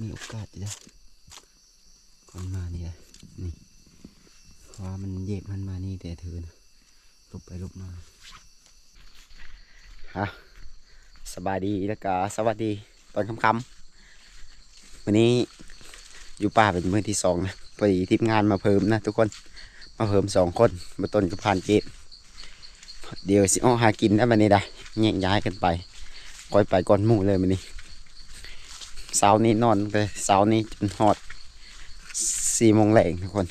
มีโอกาสจะก่อนมานี่แหละนี่เพราะว่ามันเย็บมันมานี่แต่เธอนะลบไปลบมาฮะสบายดีแล้วก็สวัสดีตอนค่ำๆวันนี้อยู่ป่าเป็นมือที่สองนะพอดีทีมงานมาเพิ่มนะทุกคนมาเพิ่มสองคนมาต้นกับพานเกตเดี๋ยวสิเอหากินได้บันนี้ได้แยกย้ายกันไปคอยไปก่อนหมู่เลยมันนี้ เสาร์นี้นอนไปเสาร์นี้จนหอดสี่โมงแรงทุกคน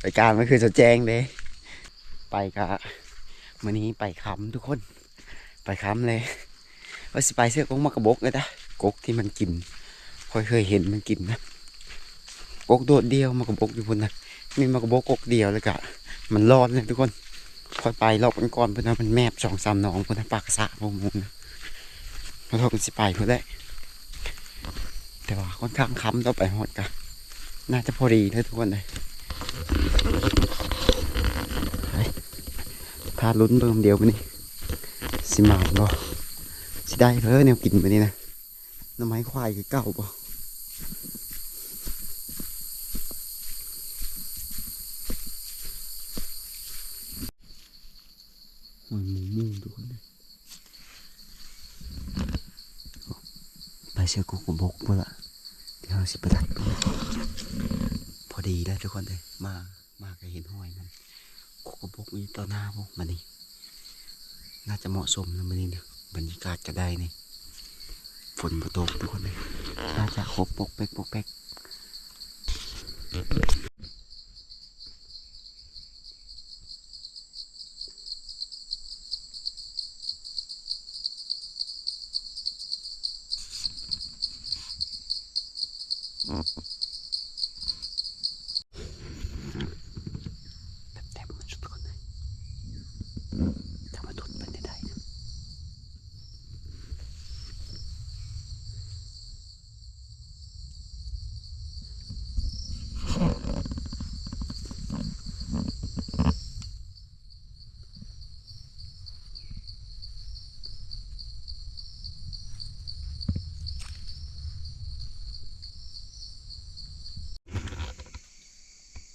ไปการมันคือจะแจ้งเด้ไปกะมันนี้ไปค้ำทุกคน ไปค้ำเลยว่าสิไปเสื้อกงมากระบกเลยจ้ะกกที่มันกินคอยเคยเห็นมันกินนะกกโดดเดียวมากระบกอยู่พุ่นนะมีมากระบกกกเดียวเลยกะมันรอดเลยทุกคนค่อยไปรอบกันก่อนเพื่อนมันแมบสองสามหนองเพื่อนนะปากสะพวกมึงนะมาทบกันสิไปเพื่อนแหละ แต่ว่าค่อนข้างค้ำต่อไปหมดกันน่าจะพอดีเลยทุกคนเลยไปพาลุ้นเบิ่มเดียวไปนี่สิมาบ่สิได้เพอแนวกินไปนี่นะน้ำไม้ควายคือเก่าบ่หอยหมูมุ่งทุกคนเลยไป เชื่อกูกับกเพื่อละเดี๋ยวเราสิไปดักตัวพอดีแล้วทุกคนเลยมามาก็เห็นหอยมันกูกับบกมีต่อหน้าพวกมันนี่น่าจะเหมาะสมนะมันนี่นะบรรยากาศก็ได้นี่ฝนบ่ตกทุกคนเลยน่าจะครบปกเป๊กปกเป๊ก แทบๆมันชุดคนเลยถ้ามาทุดมันได้ได้นะ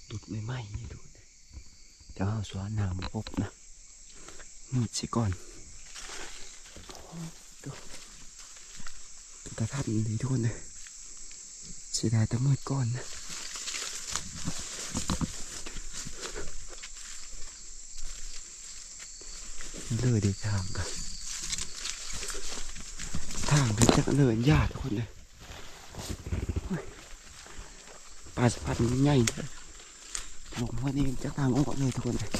ดุดไม่ไหมนี่ดุดเดี๋ยวเอา สวนน้ำพบนะมืดสิก่อนโอ้ดูตาทัดเลยทุกคนเลยเสียดายแต่มืดก่อนนะเลยดีทางกันทางเป็นจักเลยยากทุกคนเลยปลาสะพัดมันใหญ่เลย ลงว่านี่จะทางออกเลยทุกคนเลย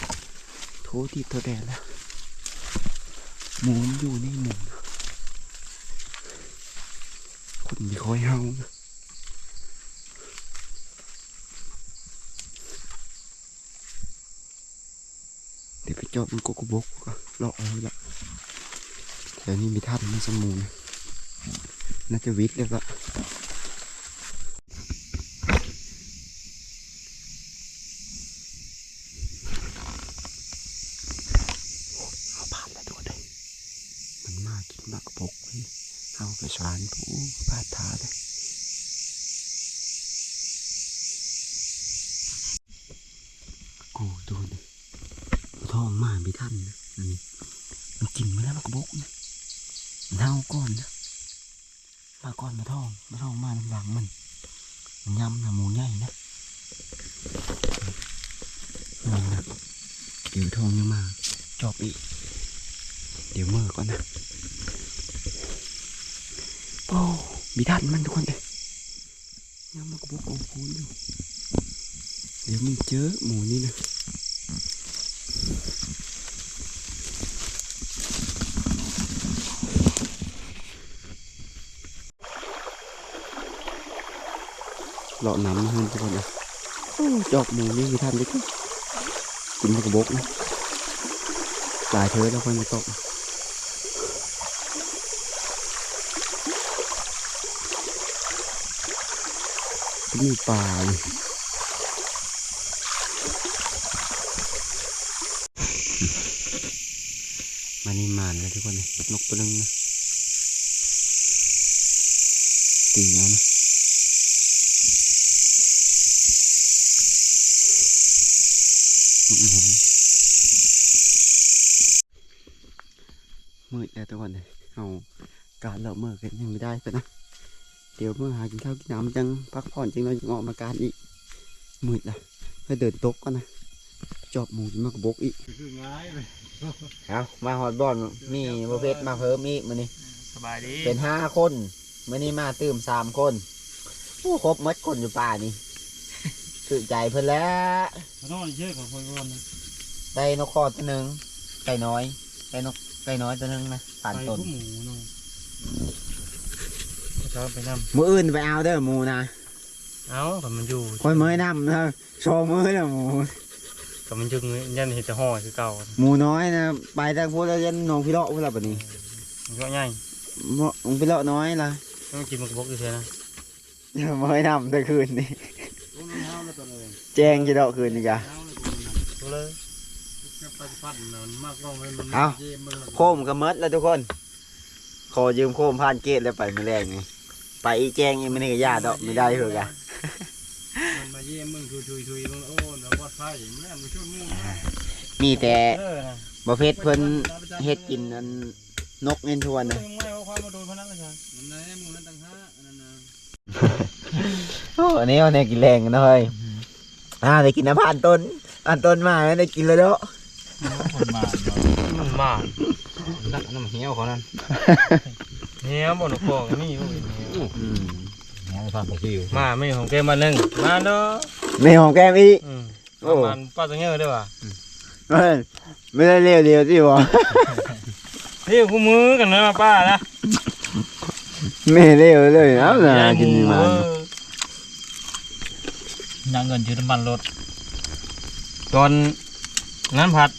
โถที่ตัวแดดแล้วหมูมันอยู่นี่หมูนคนมีคอยเฮานะเดี๋ยวไปจอดมันโกโกบกก็ลาะเอาละเดี๋ยวนี้มีท่ามันสมูนน่าจะวิทย์เลยละเอาผ่านแล้วทุกคนเลย มันมากินมากระปกเว้ยเอาไปสวานผู้พาดทาเลย กูดูนี่ท้องมาไม่ทันนะอันนี่มันกินมาแล้วมากระบกนะมันเน่าก่อนนะมาก่อนมาท้องมาท้องมาน้ำหลังมันมันยำนะหมูใหญ่นะนี่นะเดี๋ยวท้องยังมาจอบอีก เดี๋ยวเมื่อก่อนนะโอ้มีทันมันทุกคนเลยยังมากระบอกกองพูนอยู่เดี๋ยวมึงเจอหมูนี่นะ เลาะน้ำมาให้ทุกคนนะโอ้จอกหมูนี่มีทันดิกินมากระบอกนะหลายเธอแล้วค่อยมาตกมีป่าเลยมาอันนี้หมานเลยทุกคนเลยนกตัวหนึงนะตีเอานะนกหงส์มืดแล้ว ทุกคนเลยเอาการเราเมื่อกันยังไม่ได้ไปนะเดี๋ยวเมื่อหากินข้าวกินน้ำจังพักผ่อนจังเราจะออกมาการอีกมืดละเพื่อเดินตกก่อนนะจอบหมูกินมากบกอีกคือง่ายเลยเอามาฮอดบอลมีประเภทมาเพิ่มอีกมื้อนี้สบายดีเป็นห้าคนมื้อนี้มาตื่มสามคนโอ้ครบหมดคนอยู่ป่านี่ตื่นใจเพิ่นแล้วนอนเชื่อของคนก่อนนะได้นกคอตัวหนึ่งไก่น้อยได้นก ไก่น้อยตัวหนึ่งนะผ่านไปต้นผู้หมูเนาะเช้าไปนมืออื่นไปเอาเด้อหมูนะำเอ้ากับมันอยู่คอยมือนำนะโชว์มือนะหมูกับมันจึงยันเห็นจะห่อคือเก่าหมูน้อยนะไปทางพูดแล้วยันหนองพิเลาะพูดแล้วแบบนี้มันก็ง่ายหมองพิเลาะน้อยล่ะต้องกินมันกระบอกอยู่เท่านะอย่ามือนำแต่คืนนี่มันเท้าแล้วตัวเลยแจ้งจะดอกคืนนี่กะตัวเลย ปัจจุบันมันมากกว่ามันมันเอา เยมันโคมก็หมดแล้วทุกคน ขอยืมโคมผ่านเกตแล้วไปมือแรกนี่ไปอีแจ้งยังไม่ได้กับญาติดอกไม่ได้เหรอกะมันมาเยี่ยมมึงทุยทุยทุยมึงโอ้เดี๋ยววัดไมันมันช่วยมึงมีแต่เออนะประเภทเพิ่นเฮ็ดกินอันนกเงินทวนนะไม่เอาความมาโดนพนักงานมันไหนมึงนั่นต่างหากนั่นนะโอ้อันนี้เอาเนี่ยกินแรงกันนะเฮ้ยอ่าได้กินน้ำผ่านต้นผ่านต้นมาไม่ได้กินเลยเด้อ มันมามันมานักน้ำเหี้ยวเขานั่นเหี้ยวบนหัวก็มีพวกนี้อืมาไม่ของแกมาหนึ่งมาเด้อไม่หอมแก้มอีกมโอ้มันป้าตัวเงี้ยได้วยว่ะไม่ได้เร็วเร็วที่บ่เฮ้ยคู่มือกันนะมาป้านะไม่เร็วเลยเอาน่ะกินนี่มายังเงินชื่อน้ำมันรถตอนนั้นผัด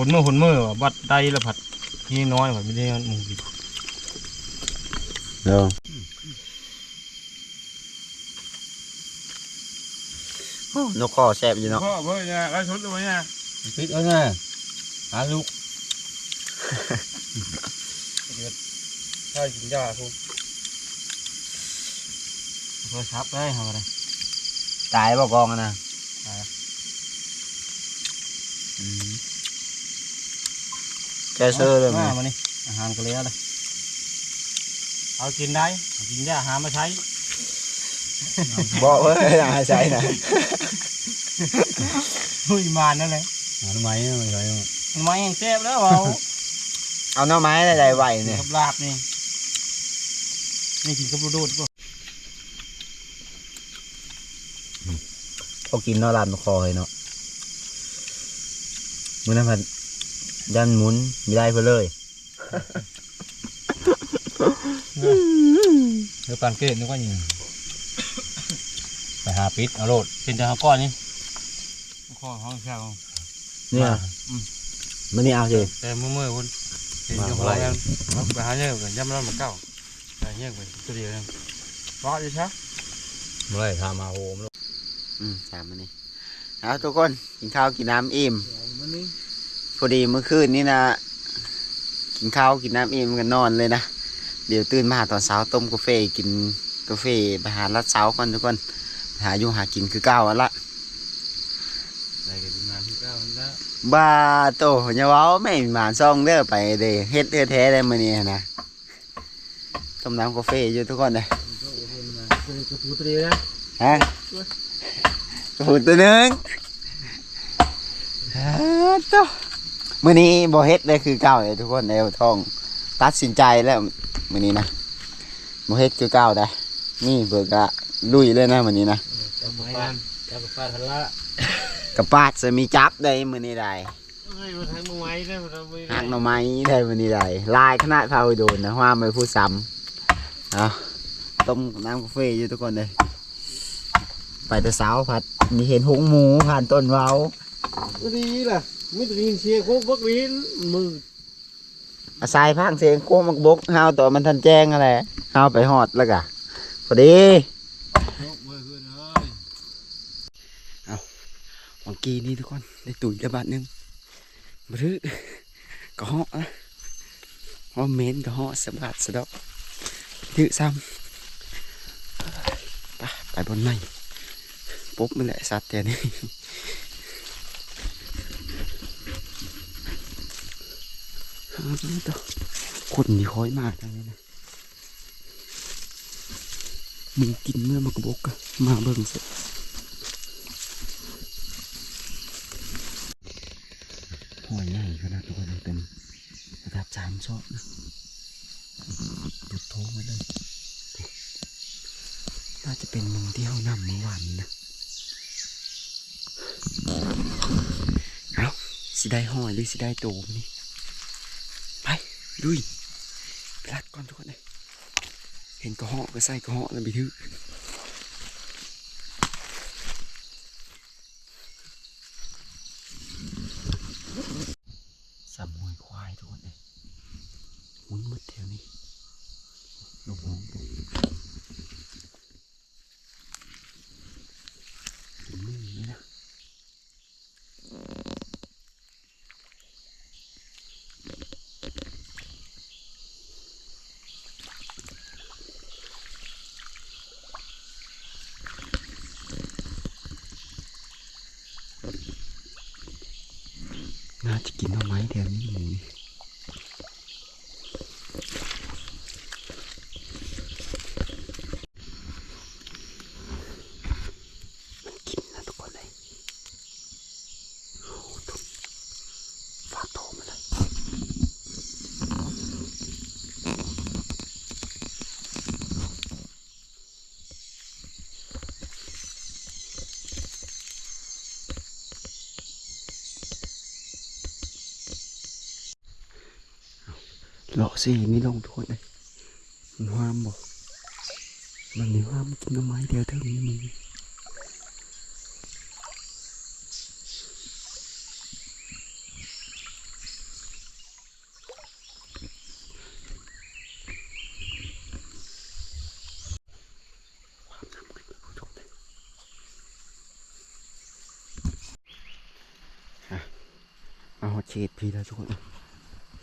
เอาผลมือผลมือว่ะบัดได้แล้วผัดที่น้อยผัดไม่ได้หมูกินเดี๋ยวโอ้นกคอแซ่บอยู่เนาะพ่อเพื่อนเนี่ยไอ้ชุดตัวเนี่ยปิดเอาไงหาลูกใช่กินยาพูเพื่อชับได้ทำอะไรตายบ่กองอะนะอืม แกเซอร์เลยมามั้ยมานี่อาหารก็เลยเลยเอากินได้เอากินยาหามาใช้บอกเว้ยอย่าใช่นะหุยมานนั่นเลยหาทำไมไม่ใช่มันมาเองเจ็บแล้วเอาเอาหน่อไม้อะไรไหวเนี่ยกับลาบนี่นี่กินกับโดดป่ะเขากินเนาะลานคอเลยเนาะมันนั่นพัน ยันหมุนไม่ได้เพื่อเลยเดี๋ยวปานเกตนึกว่าอย่างไปหาปิดเอาโลดเป็นแต่ข้าวก้อนนี่ข้อห้องเช่าเนี่ยมันนี่เอาสิแต่เมื่อเมื่อคนเห็นอยู่ข้างล่างไปหาเยอะกันย่ำร้อนมาเก้าไปเยอะไปตัวเดียวนึงรอดอยู่ชักเมื่อไรทำมาโฮมแล้วอืมสามมันนี่เอาทุกคนกินข้าวกินน้ำอิ่มมันนี่ พอดีเมื่อคืนนี่นะ กินข้าวกินน้ำอิ่มกันนอนเลยนะ เดี๋ยวตื่นมาหาตอนเช้าต้มกาแฟกินกาแฟไปหาลัดเช้าก่อนทุกคนไปหาอยู่หากินคือเก้าวอันละอะไรกันนานที่เก้าแล้วบ้าโตอย่าเว้าไม่หมาซ่องเด้อไปเด้เฮ็ดเด้อแท้ได้มื้อนี้นะต้มน้ำกาแฟอยู่ทุกคนเลยตัวกระปูตัวเดียวนะฮะกระปุกตัวหนึงฮะโต มื้อนี้บ่เฮ็ดเลยคือเก่าเลยทุกคนเอาท้อง ตัดสินใจแล้วมื้อนี้นะบ่เฮ็ดคือเก่าได้ นี่เบิกอะลุยเลยนะมื้อนี้นะจับไปนั่นจะไปฟาดทันละกระปาดจะมีจับได้มื้อนี้ได้เฮ้ยมาทางมือไม้ได้มาทางมือหักหน่อไม้ได้มื้อนี้ได้ลายขนาดพาไปโดนนะว่าไม่พูดซ้ำเอาต้มน้ำกาแฟอยู่ทุกคนเลยไปแต่เช้าผัดมีเห็นหงหมูผ่านต้นเว้าดีล่ะไม่ต้องยินเสียงโคกบักวินมืออาศัยพังเสียงโค้งมักบกเฮาตัวมันทันแจ้งอะไรเฮาไปหอดแล้วกะพอดีโมือขึ้นเฮ้ยเมื่อกี้นี่ทุกคนได้ตุ๋ยกระบาดหนึงบรึกระเหาะนะว่าเมนกระเหาะสะบัดสะดอกดื้อซ้ำไปไปบนไม้ปุ๊บมันแหละสัตว์แต่นี่เอานี่ ต่อคนมีคอยมากเลยนะมึงกินเมื่อมากระบกอะมาเบิ่งเสร็จหอยใหญ่ขนาดตัวเลยเป็นระดับสามชอบนะดุดโทงมาเลย น่าจะเป็นมุมที่เขานำเมื่อวานนี้นะเอาสิได้หอยหรือสิได้โตมันนี่ไป ลุยไปรัดก่อนทุกคนเลยเห็นกระหอกก็ใส่กระหาะแล้วไปถือสามหอยควายทุกคนเลยหมุนหมดแถวนี้ลงห้องผมกินมือนี่นะ น่า จะกินเอาไม้แถวนี้หมูนี่กินนะทุกคนเลยโอ้ทุกฝากโทรมาเลยเลาะ สีนี่ลงทุกคนเลยมันห้ามบอกมันนี่ห้ามกินเอาไม้เดียวเท่านี้มึงเอาเขตพีแล้วทุกคน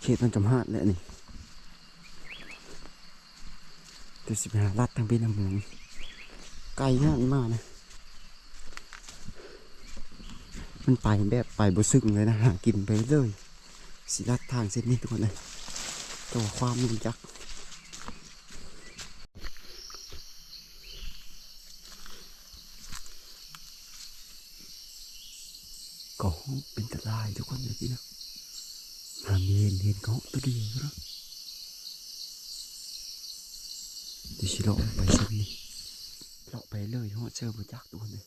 เขตมันจำหาดแหละนี่ เดี๋ยวสิบหาลัดทางพี่น้ำเมืองไกลขนาดนี้มากนะ มันไปแบบไปบ่ซึ้งเลยนะหากินไปเลย สิลัดทางเส้นนี้ทุกคนเลยตัวความรู้จักก็เป็นตรายทุกคนเลยพี่นะหามีเห็นเห็นเขาตัวเดียวนะ ดิชิเลาะไปเส้นนี้เลาะไปเลยฮอดเจอบ่จักตัวเลย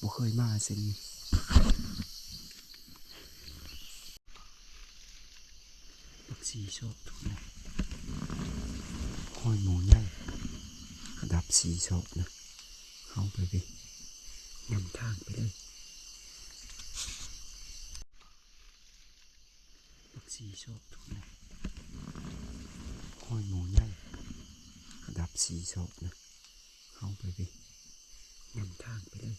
บ่เคยมาเส้นนี้บักสีชอบทุกคนห้อยหมูใหญ่ระดับสีชอบนะเข้าไปไปนำทางไปเลยบักซีชอบทุกนะห้อยหมูใหญ่ระดับ สีชอบนะเข้าไปไปนำทางไปเลย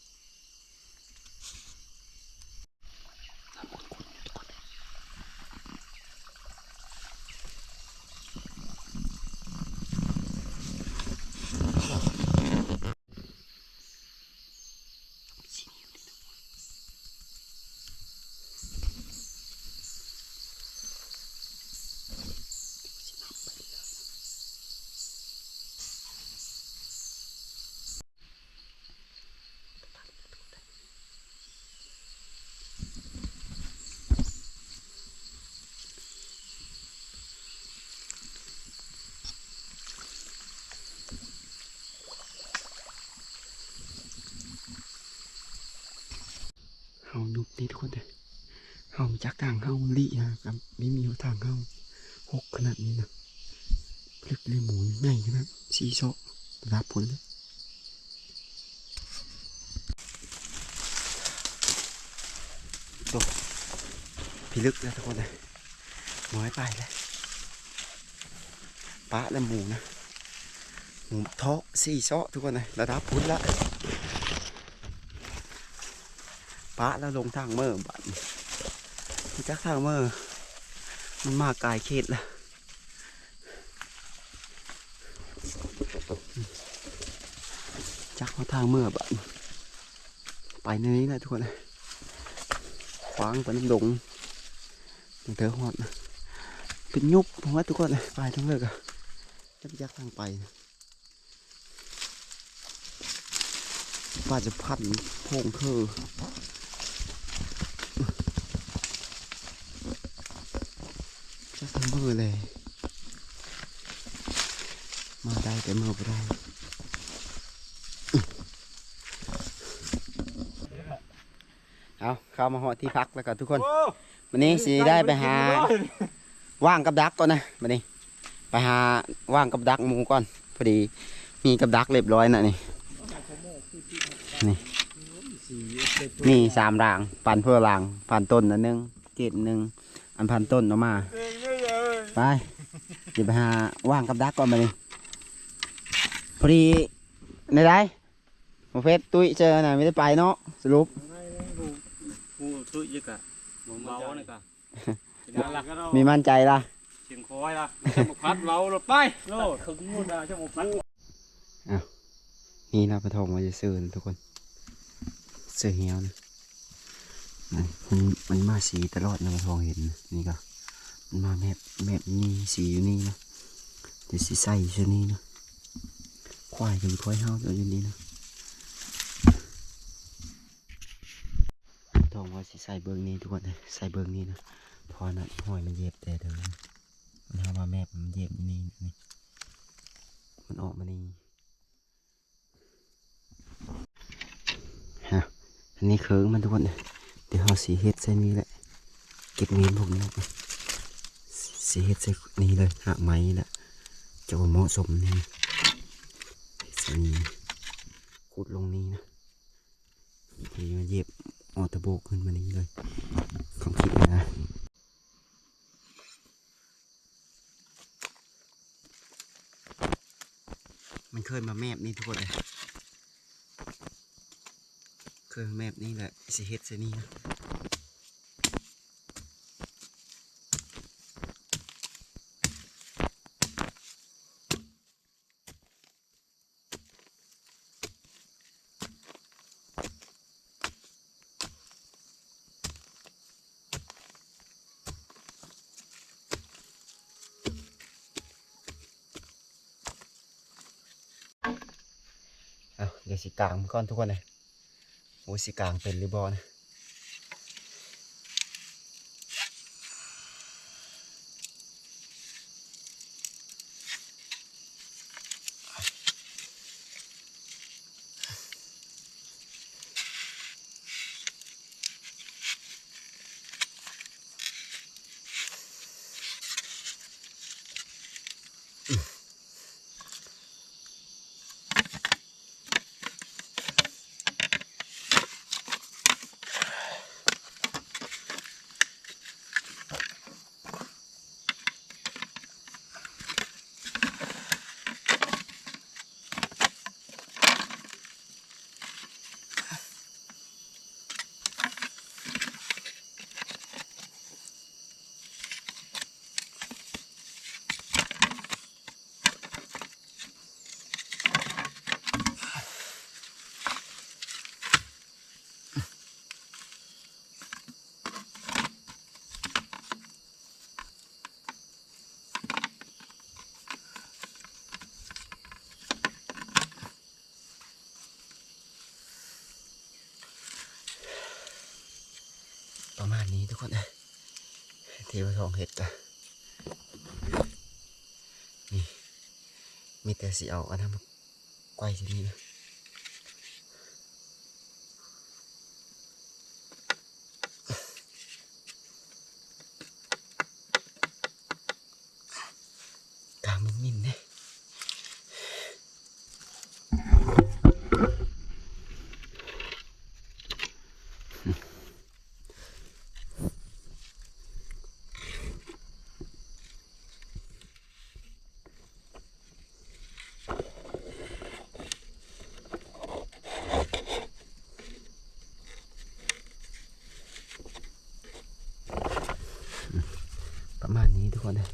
เฮานุบนี่ทุกคนเลยเฮาจากทางเฮาลี่ฮะกับไม่มีทางเฮาหกขนาดนี้นะพลึกเลยหมูใหญ่ขนาดสีชอรับผลเลยดูพี่ลึกแล้วทุกคนเลยน้อยไปเลยปลาและหมูนะหมูทาะสี่เซทุกคนเลยระดับพุ้นละ ปลาแล้วลงทางเมื่อบัดนี้รู้จักทางเมื่อมันมากกายเขตละจักเขาทางเมื่อบัดไปในนี้แหละทุกคนเลยขวางไปน้ำดงยังเธอหอดนะเป็นยุบผมว่าทุกคนไปทั้งเลิกอะจักยักทางไปนะว่าจะพันโพงคือจักทาง มือเลย มาได้แต่มือไม่ได้เอาเข้ามาหอที่พักแล้วก็ทุกคนวันนี้สิได้ไปหา ว่างกับดักก่อนนะวันนี้ไปหาว่างกับดักหมูก่อนพอดีมีกับดักเรียบร้อยนะนี่นี่มีสามราง ปันเพื่อราง พันต้นอันหนึงเกตหนึ่งอันพันต้นออกมา ไปเดี๋ยวไปหาว่างกับดักก่อนมานี่พอดีในได้หมอเฟสตุ้ยเจอน่ะไม่ได้ไปเนาะสรุปกูตุ้ยยึกอะเบาเนี่ยกะนั่นล่ะมีมั่นใจละเสียงคอยล่ะช่างหมกพัดเบารถไปโลดถึงนู่นนะช่างหมกพัดนี่เราไปทองมาจะซื้อนะทุกคนซื้อเหี่ยวนะมันมันมันมาสีตลอดนะมาทองเห็นนะนี่ก็ มาแมบแมบนี่สีอยู่นี่นะเดี๋ยวสีใส่อยู่นี่นะควายกับควายเฮาอยู่นี่นะทองว่าสีใส่เบิ้งนี้ทุกคนเลยใส่เบิ้งนี้นะพอนะหอยมันเย็บแต่เดิมมันทำมาแมบมันเย็บนี่นี่มันออกมานี่ฮะอันนี้เคิงมันทุกคนเนี่ยเดี๋ยวเราสีเฮ็ดใส่นี้แหละเก็บเงินผมนี่ สีเฮ็ดใส่นี้เลยหักไม้ละจะว่าเหมาะสมนี่ใส่นี้ขุดลงนี้นะทีมาเย็บออตะโบกขึ้นมานี้เลยความคิดนะมันเคยมาแมบนี่ทุกคนเลยเครื่องแมบนี่แหละสิเฮ็ดซะนี่นะเอาเดี๋ยว สิกลางมันก่อนทุกคนเลยโอ้สิกลางเป็นหรือบอนะมาณนี้ทุกคนนะ เทวทองเห็ดกะนี่มีแต่สีเอาอันนั้นมาไกวที่นี่นะกามินมินเนี่ย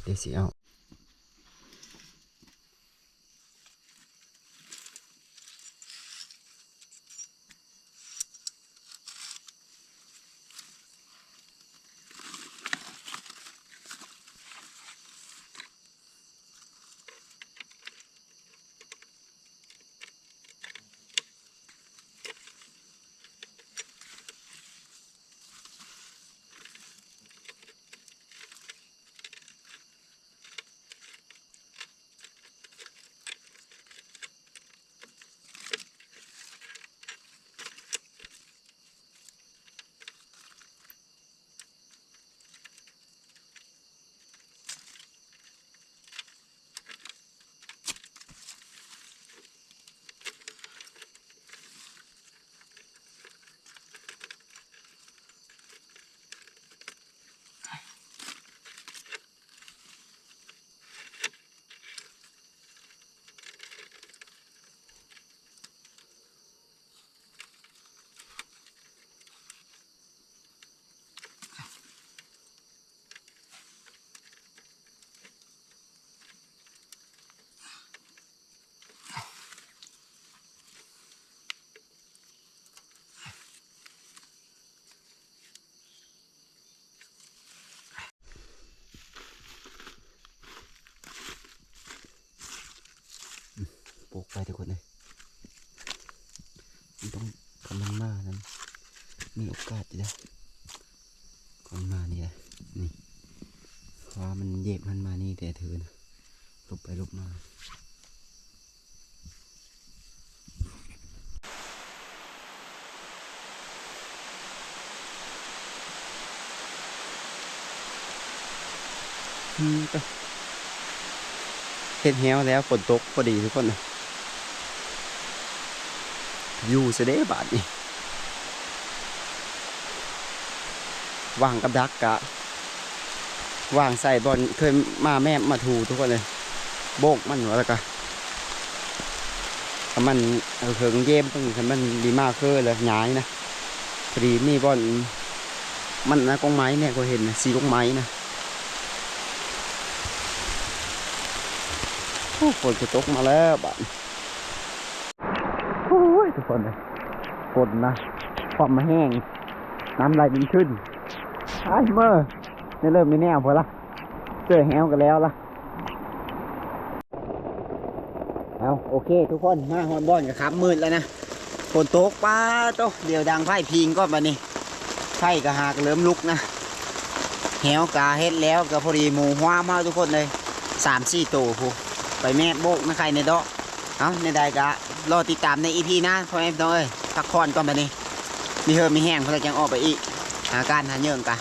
คน ทุกคนเลยมันต้องกำลังมานั้น มีโอกาสจะได้ก่อนมานี่แหละนี่เพราะว่ามันเย็บมันมานี่แต่เธอนะลุบไปลุบมาอืมก็เฮ็ดแฮวแล้วฝนตกพอดีทุกคนนะ อยู่เสยเด้บาทนี่วางกับดักกะวางใส่บอลเคยมาแม่มาถูทุกคนเลยโบกมันหัวแล้วก็ถ้ามันเขิงเยี่ยมเพิ่งถ้ามันดีมากคือเลยย้ายนะพอดีมีบอลมันนะกองไม้เนี่ยก็เห็นนะสีกองไม้นะโอ้ฝนจะตกมาแล้วบ้าน ทุกคนเลยฝนนะความมาแห้ง น้ำไหลดินขึ้นไอ้เมื่อนี่เริ่มมีแนวพอละเจอแฮวกันแล้วละเอาโอเค ทุกคนมาฮอนบอนกับครับมืดแล้วนะฝนตกป้าโตเดี๋ยวดังไพ่พิงก็บันนี้ไพ่กระหากเริ่มลุกนะแหวกาเฮ็ดแล้วก็พอดีหมูหัวมาทุกคนเลยสามสี่ตัวพูไปแม่โบกนะใครในดาะ เอาในใดกะรอติดตามในอีพีหนะพ่อแม่พี่น้องเอ้ยพักผ่อนก่อนไปนี่มีเฮิมมีแห้งเพราะจะจังออกไปอีกอาการหาเยื่องกะ